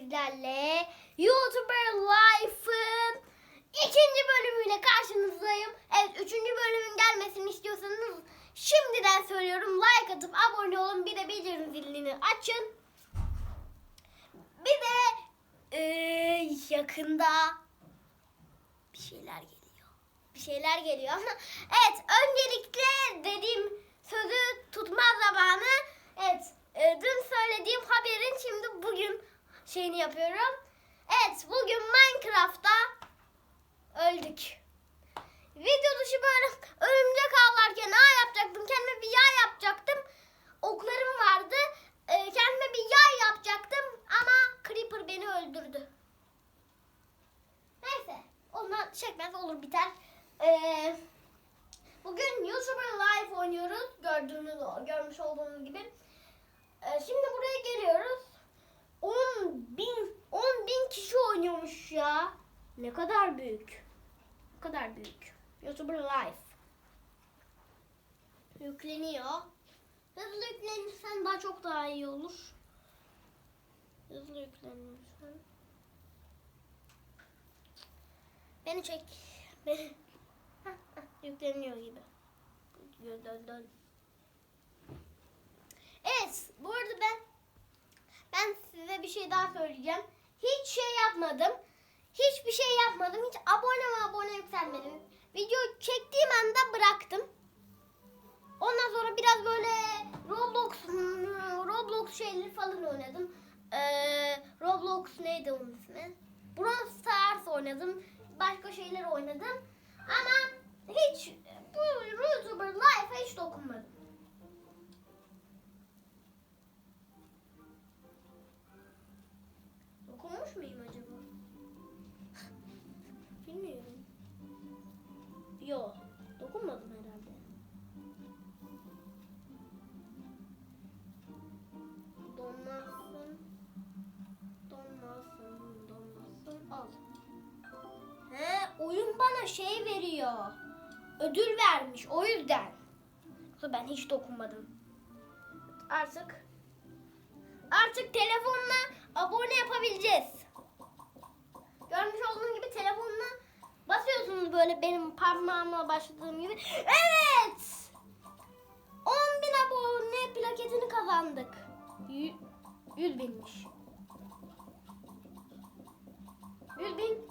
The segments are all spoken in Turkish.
sizlerle YouTuber Life'ın ikinci bölümüyle karşınızdayım. Evet üçüncü bölümün gelmesini istiyorsanız şimdiden söylüyorum like atıp abone olun bir de bildirim zilini açın. Bir de eee, yakında bir şeyler geliyor. Bir şeyler geliyor ama evet öncelikle dediğim sözü tutma zamanı. Evet e, dün söylediğim haberin şimdi bugün şeyini yapıyorum. Evet bugün Minecraft'ta öldük. Video dışı böyle örümcek avlarken ağ yapacaktım. Kendime bir yay yapacaktım. Oklarım vardı. E, kendime bir yay yapacaktım ama Creeper beni öldürdü. Neyse. Ondan çekmez olur biter. Ee, bugün YouTuber Live oynuyoruz. Gördüğünüz, görmüş olduğunuz gibi. Ee, şimdi buraya geliyoruz. 10 bin, 10 bin kişi oynuyormuş ya. Ne kadar büyük. Ne kadar büyük. YouTuber Live. Yükleniyor. Hızlı yüklenirsen daha çok daha iyi olur. Hızlı yüklenirsen. Beni çek. Beni. Yükleniyor gibi. Dön, dön. Evet, bu arada ben bir şey daha söyleyeceğim. Hiç şey yapmadım. Hiçbir şey yapmadım. Hiç abone mi abone yükselmedim. Video çektiğim anda bıraktım. Ondan sonra biraz böyle Roblox Roblox şeyleri falan oynadım. Ee, Roblox neydi onun ismi? Brawl Stars oynadım. Başka şeyler oynadım. Ama hiç bu YouTuber Life'a hiç dokunmadım. Yok. Dokunmadım herhalde. Donmazsın. Donmazsın. Donmazsın. Al. He, oyun bana şey veriyor. Ödül vermiş. O yüzden. Ben hiç dokunmadım. Artık artık telefonla abone yapabileceğiz. Görmüş olduğunuz gibi telefonla basıyorsunuz böyle benim parmağımla başladığım gibi. Evet! 10 bin abone plaketini kazandık. 100 binmiş. 100 bin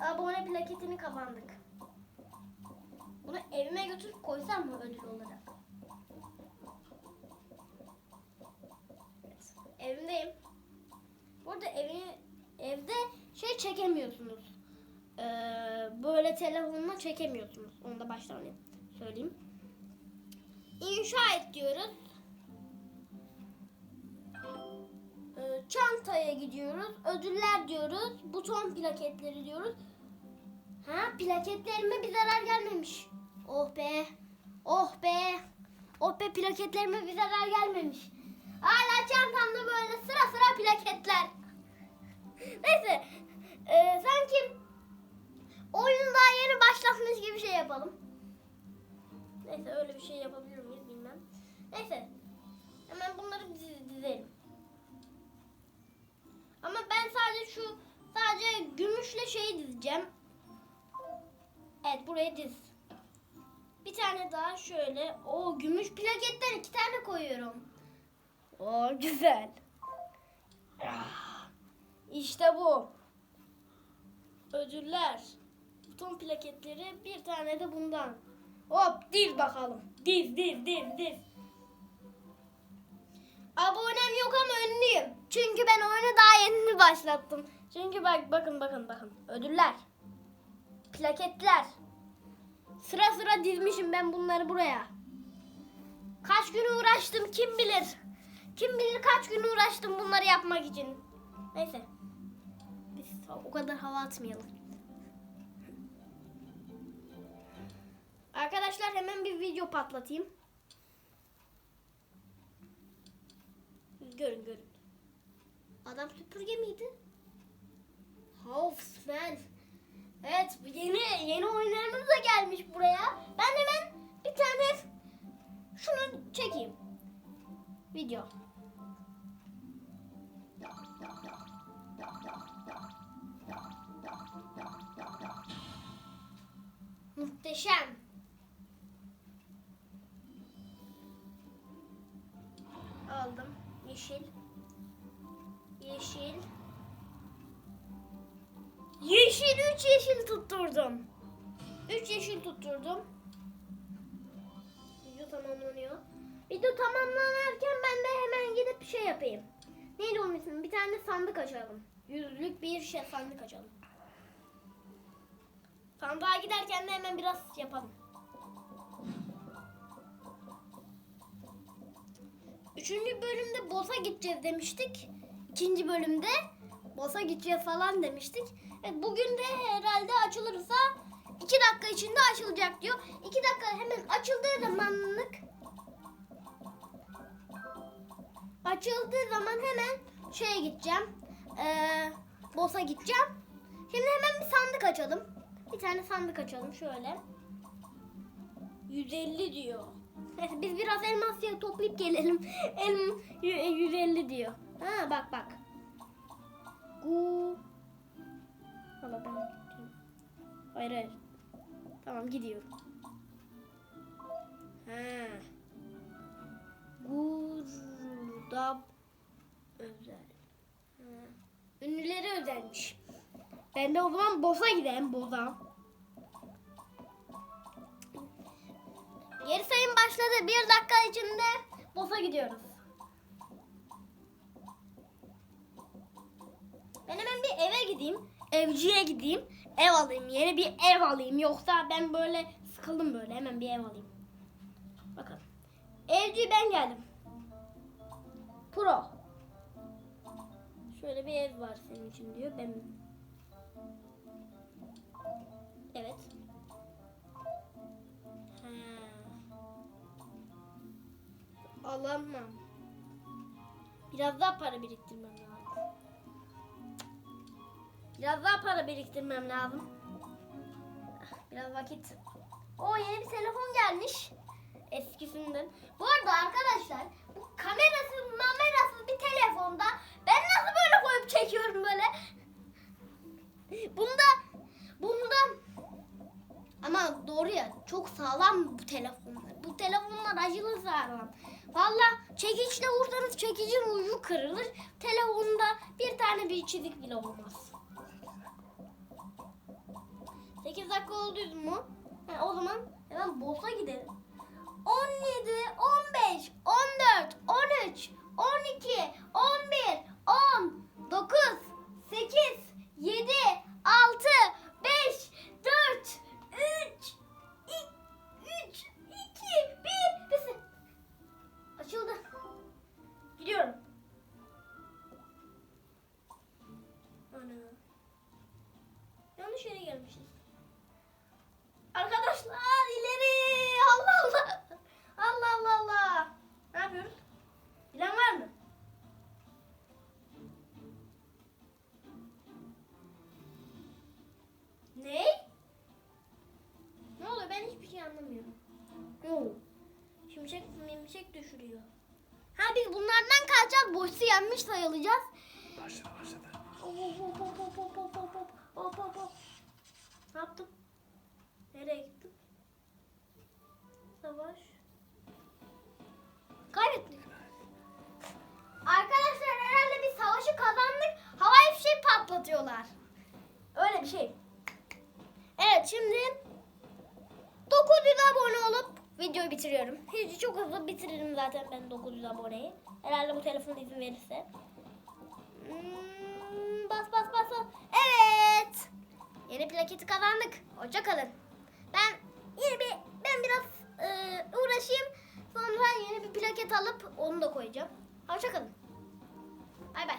abone plaketini kazandık. Bunu evime götürüp koysam mı ödül olarak? Evimdeyim. Burada evi, evde şey çekemiyorsunuz. Ee, böyle telefonla çekemiyorsunuz. Onu da baştan söyleyeyim. İnşa et diyoruz. Ee, çantaya gidiyoruz. Ödüller diyoruz. Buton plaketleri diyoruz. Ha plaketlerime bir zarar gelmemiş. Oh be. Oh be. Oh be plaketlerime bir zarar gelmemiş. Hala çantamda böyle sıra sıra plaketler. Neyse. Ee, sanki Bir tane daha şöyle. O gümüş plaketler iki tane koyuyorum. O güzel. İşte bu. Ödüller. Buton plaketleri bir tane de bundan. Hop diz bakalım. Diz diz diz diz. Abonem yok ama ünlüyüm. Çünkü ben oyunu daha yeni başlattım. Çünkü bak bakın bakın bakın. Ödüller. Plaketler. Sıra sıra dizmişim ben bunları buraya. Kaç gün uğraştım kim bilir. Kim bilir kaç gün uğraştım bunları yapmak için. Neyse. Biz o kadar hava atmayalım. Arkadaşlar hemen bir video patlatayım. Görün görün. Adam süpürge miydi? Houseman. Evet yeni yeni oyunlarımız da gelmiş buraya. Ben hemen bir tane şunu çekeyim. Video. Muhteşem. Tutturdum. Üç yeşil tutturdum. Video tamamlanıyor. Video tamamlanırken ben de hemen gidip şey yapayım. Neydi onun ismi? Bir tane sandık açalım. Yüzlük bir şey sandık açalım. Sandığa giderken de hemen biraz yapalım. Üçüncü bölümde boss'a gideceğiz demiştik. İkinci bölümde boss'a gideceğiz falan demiştik. Evet, bugün de herhalde açılırsa iki dakika içinde açılacak diyor. İki dakika hemen açıldığı zamanlık açıldığı zaman hemen şeye gideceğim. Ee, boss'a gideceğim. Şimdi hemen bir sandık açalım. Bir tane sandık açalım şöyle. 150 diyor. Biz biraz elmas yağı toplayıp gelelim. Elm 150 diyor. Ha bak bak. Gu. Valla ben gideyim. Hayır hayır. Tamam gidiyorum. Ha. Gurdab özel. Ha. Ünlüleri özelmiş. Ben de o zaman boza gideyim boza. Geri sayım başladı. Bir dakika içinde boza gidiyoruz. Ben hemen bir eve gideyim. Evciye gideyim. Ev alayım. Yeni bir ev alayım. Yoksa ben böyle sıkıldım böyle. Hemen bir ev alayım. Bakalım. Evci ben geldim. Pro. Şöyle bir ev var senin için diyor. Ben Evet. Ha. Alamam. Biraz daha para biriktirmem lazım. Biraz daha para biriktirmem lazım. Biraz vakit. O yeni bir telefon gelmiş. Eskisinden. Bu arada arkadaşlar bu kamerası mamerası bir telefonda ben nasıl böyle koyup çekiyorum böyle. Bunda bunda ama doğru ya çok sağlam bu telefonlar. Bu telefonlar acılı sağlam. Valla çekiçle vursanız çekicin ucu kırılır. Telefonda bir tane bir çizik bile olmaz. 8 dakika oldu mu? Ha, o zaman hemen boss'a gidelim. 17, 15, 14, 13, 12, 11, 10, 9, 8, 7, 6, 5, 4, 3, 3, 2, 1. Pisi. Açıldı. Gidiyorum. Ana. Yanlış yere gelmişiz. Şey anlamıyorum. Oo. Şimşek mimşek düşürüyor. Ha biz bunlardan kalacağız. Boşsu yanmış sayılacağız. Başladı başladı. Hop hop hop hop hop hop hop hop hop hop hop. Ne yaptım? Nereye gittim? Savaş. Kaybettik. Arkadaşlar herhalde bir savaşı kazandık. Havai fişek patlatıyorlar. Öyle bir şey. Evet şimdi 900 abone olup videoyu bitiriyorum. Hiç çok hızlı bitiririm zaten ben 900 aboneyi. Herhalde bu telefon izin verirse. Hmm, bas bas bas. Evet. Yeni plaketi kazandık. Hoşça kalın. Ben yeni bir ben biraz e, uğraşayım. Sonra yeni bir plaket alıp onu da koyacağım. Hoşça kalın. Bay bay.